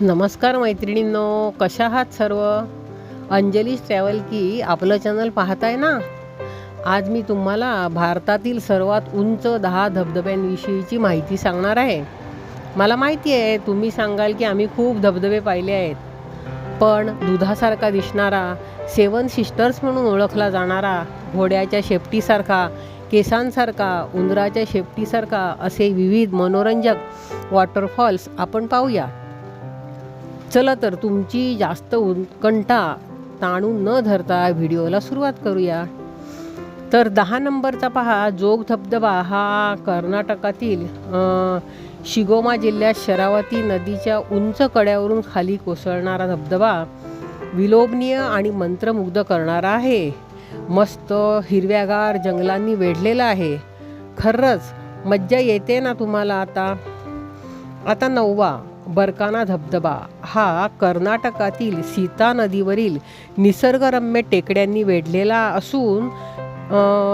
नमस्कार मैत्रिणींनो कशा आहात सर्व? अंजलीश ट्रॅव्हल की आपलं चॅनल पाहताय ना? आज मी तुम्हाला भारतातील सर्वात उंच दहा धबधब्यांविषयीची माहिती सांगणार आहे. मला माहिती आहे तुम्ही सांगाल की आम्ही खूप धबधबे पाहिले आहेत. पण दुधासारखा दिसणारा सेवन सिस्टर्स म्हणून ओळखला जाणारा घोड्याच्या शेपटीसारखा केसांसारखा उंदराच्या शेपटीसारखा असे विविध मनोरंजक वॉटरफॉल्स आपण पाहूया. चला तर तुमची जास्त उत्कंठा ताणून न धरता व्हिडिओला सुरुवात करूया. तर दहा नंबरचा पहा जोग धबधबा हा कर्नाटकातील शिगोमा जिल्ह्यात शरावती नदीच्या उंच कड्यावरून खाली कोसळणारा धबधबा विलोभनीय आणि मंत्रमुग्ध करणारा आहे. मस्त हिरव्यागार जंगलांनी वेढलेला आहे. खरंच मज्जा येते ना तुम्हाला आता? आता नववा. बरकाना धबधबा. हा कर्नाटकातील सीता नदीवरील निसर्गरम्य टेकड्यांनी वेढलेला असून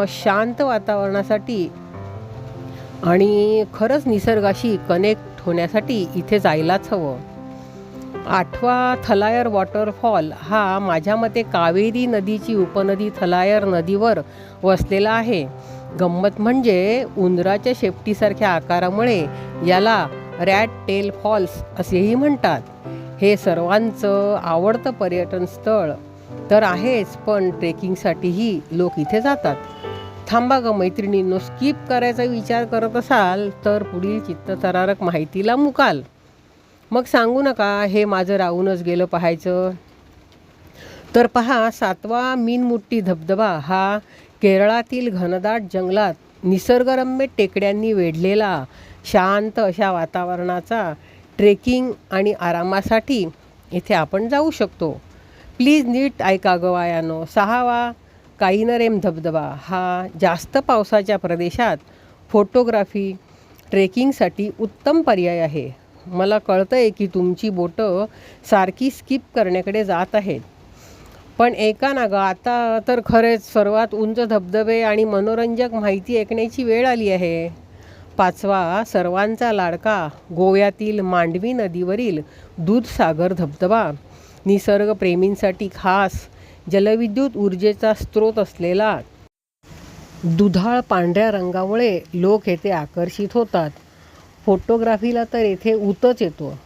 शांत वातावरणासाठी आणि खरंच निसर्गाशी कनेक्ट होण्यासाठी इथे जायलाच हवं. आठवा थलायर वॉटरफॉल. हा माझ्या मते कावेरी नदीची उपनदी थलायर नदीवर वसलेला आहे. गंमत म्हणजे उंदराच्या शेपटीसारख्या आकारामुळे याला रॅट टेल फॉल्स असेही म्हणतात. हे सर्वांचं आवडतं पर्यटन स्थळ तर आहेच पण ट्रेकिंगसाठीही लोक इथे जातात. थांबा ग मैत्रिणींनो स्किप करायचा विचार करत असाल तर पुढील चित्तथरारक माहितीला मुकाल. मग सांगू नका हे माझं राहूनच गेलं पाहायचं. तर पहा सातवा मीनमुट्टी धबधबा हा केरळातील घनदाट जंगलात निसर्गरम्य टेकड्यांनी वेढलेला शांत अशा वातावरणाचा ट्रेकिंग आणि आरामासाठी इथे आपण जाऊ शकतो. प्लीज नीट ऐका गवायानो सहावा काईनरेम धबधबा. हा जास्त पावसाच्या प्रदेशात फोटोग्राफी ट्रेकिंगसाठी उत्तम पर्याय आहे. मला कळतं आहे की तुमची बोटं सारखी स्किप करण्याकडे जात आहेत. पण ऐका ना गं आता तर खरेच सर्वात उंच धबधबे आणि मनोरंजक माहिती ऐकण्याची वेळ आली आहे. पाचवा सर्वांचा लाडका गोव्यातील मांडवी नदीवरील दूधसागर धबधबा. निसर्गप्रेमींसाठी खास जलविद्युत ऊर्जेचा स्रोत असलेला. दुधाळ पांढऱ्या रंगामुळे लोक येथे आकर्षित होतात. फोटोग्राफीला तर येथे उतच येतो.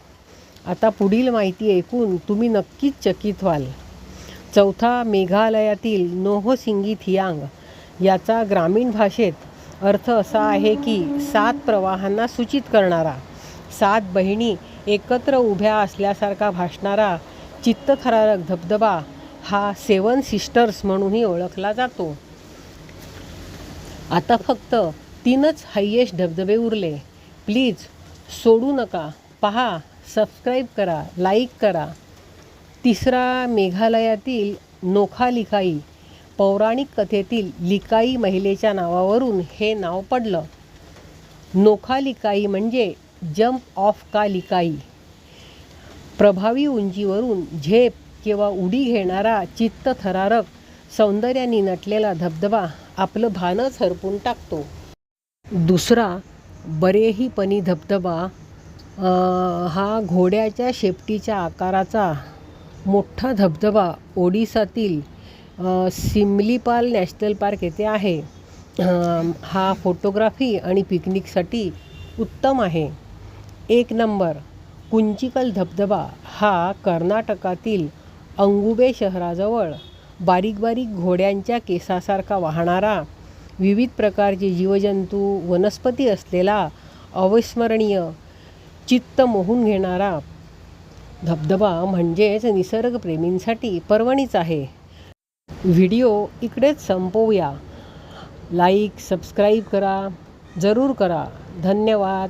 आता पुढील माहिती ऐकून तुम्ही नक्कीच चकित व्हाल. चौथा मेघालयातील नोहोसिंगी थियांग याचा ग्रामीण भाषेत अर्थ असा आहे की सात प्रवाहांना सूचित करणारा. सात बहिणी एकत्र उभ्या असल्यासारखा भासणारा चित्तथरारक धबधबा हा सेवन सिस्टर्स म्हणूनही ओळखला जातो. आता फक्त तीनच हायेस्ट धबधबे उरले. प्लीज सोडू नका. पहा सबस्क्राईब करा लाईक करा. तिसरा मेघालयातील नोखालिकाई पौराणिक कथेतील लिकाई महिलेच्या नावावरून हे नाव पडलं. नोखा लिकाई म्हणजे जम्प ऑफ का लिकाई प्रभावी उंचीवरून झेप किंवा उडी घेणारा चित्तथरारक सौंदर्याने नटलेला धबधबा आपलं भानच हरपून टाकतो. दुसरा बरेहीपणी धबधबा हा घोड्याच्या शेपटीच्या आकाराचा मोठा धबधबा ओडिसातील सिमलीपाल नॅशनल पार्क येथे आहे. हा फोटोग्राफी आणि पिकनिकसाठी उत्तम आहे. एक नंबर कुंचिकल धबधबा हा कर्नाटकातील अंगुबे शहराजवळ बारीक बारीक घोड्यांच्या केसासारखा वाहणारा विविध प्रकारचे जीवजंतू वनस्पती असलेला अविस्मरणीय चित्त मोहून घेणारा धबधबा म्हणजेच निसर्गप्रेमींसाठी पर्वणीच आहे. व्हिडिओ इकडेच संपवूया. लाईक सबस्क्राईब करा. जरूर करा. धन्यवाद.